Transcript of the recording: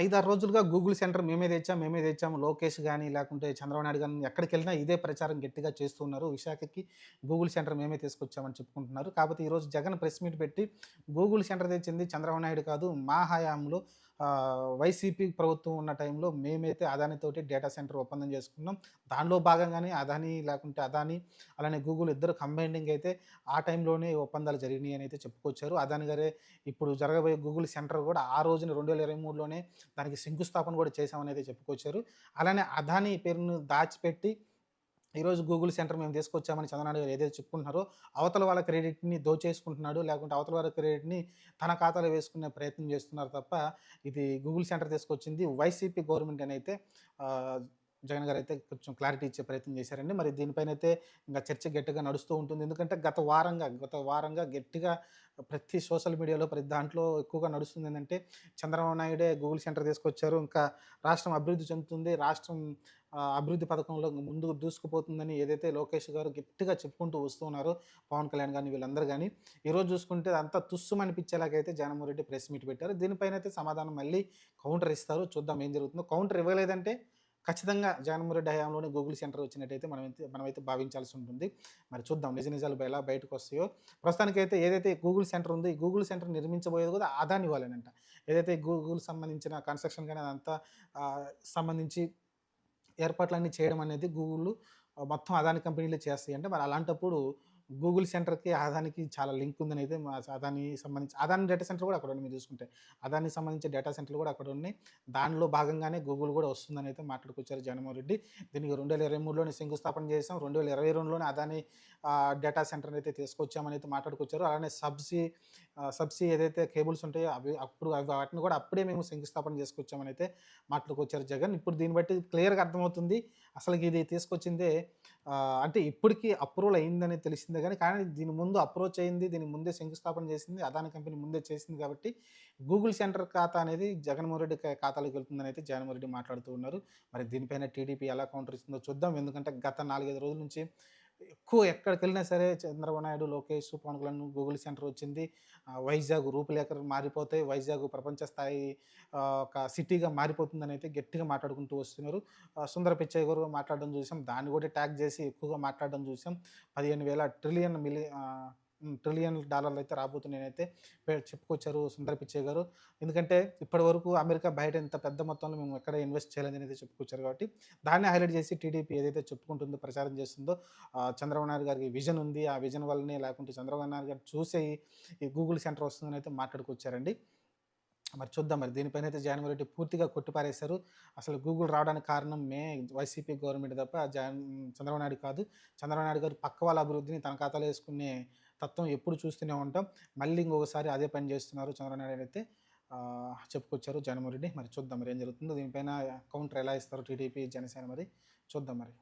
ఐదారు రోజులుగా Google centre మేమే తెచ్చాం మేమే తెచ్చాము లోకేష్ కానీ లేకుంటే చంద్రబాబు నాయుడు కానీ ఎక్కడికి వెళ్ళినా ఇదే ప్రచారం గట్టిగా చేస్తున్నారు. విశాఖకి గూగుల్ సెంటర్ మేమే తీసుకొచ్చామని చెప్పుకుంటున్నారు. కాకపోతే ఈరోజు జగన్ ప్రెస్ మీట్ పెట్టి గూగుల్ సెంటర్ తెచ్చింది చంద్రబాబు నాయుడు కాదు మా హయాంలో వైసీపీ ప్రభుత్వం ఉన్న టైంలో మేమైతే అదానితోటి డేటా సెంటర్ ఒప్పందం చేసుకున్నాం. దానిలో భాగంగానే అదాని లేకుంటే అదాని అలానే గూగుల్ ఇద్దరు కంబైండింగ్ అయితే ఆ టైంలోనే ఒప్పందాలు జరిగినాయి అని అయితే చెప్పుకొచ్చారు. అదాని గారే ఇప్పుడు జరగబోయే గూగుల్ సెంటర్ కూడా ఆ రోజున రెండు వేల ఇరవై మూడులోనే దానికి శంకుస్థాపన కూడా చేశామని అయితే చెప్పుకొచ్చారు. అలానే అదాని పేరును దాచిపెట్టి ఈరోజు గూగుల్ సెంటర్ మేము తీసుకొచ్చామని చంద్రనాయుడు గారు ఏదైతే చెప్పుకుంటున్నారో అవతల వాళ్ళ క్రెడిట్ని దోచేసుకుంటున్నాడు లేకుంటే అవతల వాళ్ళ క్రెడిట్ని తన ఖాతాలో వేసుకునే ప్రయత్నం చేస్తున్నారు తప్ప ఇది గూగుల్ సెంటర్ తీసుకొచ్చింది వైసీపీ గవర్నమెంట్ అని అయితే జగన్ గారు అయితే కొంచెం క్లారిటీ ఇచ్చే ప్రయత్నం చేశారండి. మరి దీనిపైన అయితే ఇంకా చర్చ గట్టిగా నడుస్తూ ఉంటుంది. ఎందుకంటే గత వారంగా గత వారంగా గట్టిగా ప్రతి సోషల్ మీడియాలో ప్రతి దాంట్లో ఎక్కువగా నడుస్తుంది ఏంటంటే చంద్రబాబు నాయుడే గూగుల్ సెంటర్ తీసుకొచ్చారు. ఇంకా రాష్ట్రం అభివృద్ధి చెందుతుంది. రాష్ట్రం అభివృద్ధి పథకంలో ముందుకు దూసుకుపోతుందని ఏదైతే లోకేష్ గారు గట్టిగా చెప్పుకుంటూ వస్తున్నారు పవన్ కళ్యాణ్ కానీ వీళ్ళందరూ కానీ ఈరోజు చూసుకుంటే అంతా తుస్సుం అనిపించేలాగైతే జగన్మోహన్ రెడ్డి ప్రెస్ మీట్ పెట్టారు. దీనిపైన అయితే సమాధానం మళ్ళీ కౌంటర్ ఇస్తారు. చూద్దాం ఏం జరుగుతుందో. కౌంటర్ ఇవ్వలేదంటే ఖచ్చితంగా జగన్మోహన్ రెడ్డి హయాంలోనే గూగుల్ సెంటర్ వచ్చినట్టయితే మనమైతే మనమైతే భావించాల్సి ఉంటుంది. మరి చూద్దాం నిజ నిజాలు ఎలా బయటకు వస్తాయో ప్రస్తుతానికైతే ఏదైతే గూగుల్ సెంటర్ ఉందో ఈ గూగుల్ సెంటర్ నిర్మించబోయేది కూడా అదాని వాళ్ళనంట. ఏదైతే గూగుల్ సంబంధించిన కన్స్ట్రక్షన్ కానీ అదంతా సంబంధించి ఏర్పాట్లన్నీ చేయడం అనేది గూగుల్ మొత్తం అదాని కంపెనీలు చేస్తాయి అంటే మరి అలాంటప్పుడు గూగుల్ సెంటర్కి అదానికి చాలా లింక్ ఉందని అయితే మా అదాని సంబంధించి అదాని డేటా సెంటర్ కూడా అక్కడ ఉంది మీరు చూసుకుంటే. అదానికి సంబంధించిన డేటా సెంటర్లు కూడా అక్కడ ఉన్నాయి దానిలో భాగంగానే గూగుల్ కూడా వస్తుందని అయితే మాట్లాడుకొచ్చారు జగన్మోహన్ రెడ్డి దీనికి రెండు వేల ఇరవై మూడులోనే శంకుస్థాపన చేసాం రెండు వేల ఇరవై రెండులోనే అదాని డేటా సెంటర్ అయితే తీసుకొచ్చామని అయితే మాట్లాడుకొచ్చారు. అలానే సబ్సీ సబ్సీ ఏదైతే కేబుల్స్ ఉంటాయో అవి అప్పుడు వాటిని కూడా అప్పుడే మేము శంకుస్థాపన చేసుకొచ్చామని అయితే మాట్లాడుకొచ్చారు జగన్. ఇప్పుడు దీన్ని బట్టి క్లియర్గా అర్థమవుతుంది. అసలు ఇది తీసుకొచ్చిందే అంటే ఇప్పటికీ అప్రూవల్ అయిందని తెలిసిందే కానీ కానీ దీని ముందు అప్రోచ్ అయింది దీని ముందే శంకుస్థాపన చేసింది అదాని కంపెనీ ముందే చేసింది కాబట్టి గూగుల్ సెంటర్ ఖాతా అనేది జగన్మోహన్ రెడ్డి ఖాతాలోకి వెళ్తుందని అయితే జగన్మోహన్ రెడ్డి మాట్లాడుతూ ఉన్నారు. మరి దీనిపైన టీడీపీ ఎలా కౌంటర్ ఇస్తుందో చూద్దాం. ఎందుకంటే గత నాలుగైదు రోజుల నుంచి ఎక్కువ ఎక్కడికి వెళ్ళినా సరే చంద్రబాబు నాయుడు లోకేష్ పవన్ కళ్యాణ్ గూగుల్ సెంటర్ వచ్చింది. వైజాగ్ రూపులేఖలు మారిపోతాయి. వైజాగ్ ప్రపంచ స్థాయి ఒక సిటీగా మారిపోతుందని అయితే గట్టిగా మాట్లాడుకుంటూ వస్తున్నారు. సుందర పిచ్చయ్య గారు మాట్లాడడం చూసాం. దాన్ని కూడా ట్యాగ్ చేసి ఎక్కువగా మాట్లాడడం చూసాం. పదిహేను వేల ట్రిలియన్ మిలి ట్రిలియన్ డాలర్లు అయితే రాబోతున్నాయని అయితే చెప్పుకొచ్చారు సుందర పిచ్చే గారు. ఎందుకంటే ఇప్పటి వరకు అమెరికా బయట ఇంత పెద్ద మొత్తంలో మేము ఎక్కడ ఇన్వెస్ట్ చేయాలని అయితే చెప్పుకొచ్చారు కాబట్టి దాన్ని హైలైట్ చేసి టీడీపీ ఏదైతే చెప్పుకుంటుందో ప్రచారం చేస్తుందో చంద్రబాబు నాయుడు గారికి విజన్ ఉంది. ఆ విజన్ వల్లనే లేకుంటే చంద్రబాబు నాయుడు గారు చూసే ఈ- ఈ గూగుల్ సెంటర్ వస్తుందని అయితే మాట్లాడుకొచ్చారండి. మరి చూద్దాం మరి దీనిపైన అయితే జగన్మోహన్ రెడ్డి పూర్తిగా కొట్టిపారేశారు. అసలు గూగుల్ రావడానికి కారణం మే వైసీపీ గవర్నమెంట్ తప్ప జగన్ చంద్రబాబు నాయుడు కాదు. చంద్రబాబు నాయుడు గారు పక్క వాళ్ళ అభివృద్ధిని తన ఖాతాలో వేసుకునే తత్వం ఎప్పుడు చూస్తూనే ఉంటాం. మళ్ళీ ఇంకొకసారి అదే పని చేస్తున్నారు చంద్రనాయుడు అయితే చెప్పుకొచ్చారు జగన్మోహన్ రెడ్డి. మరి చూద్దాం మరి ఏం జరుగుతుందో. దీనిపైన కౌంటర్ ఎలా ఇస్తారు టీడీపీ జనసేన మరి? చూద్దాం మరి.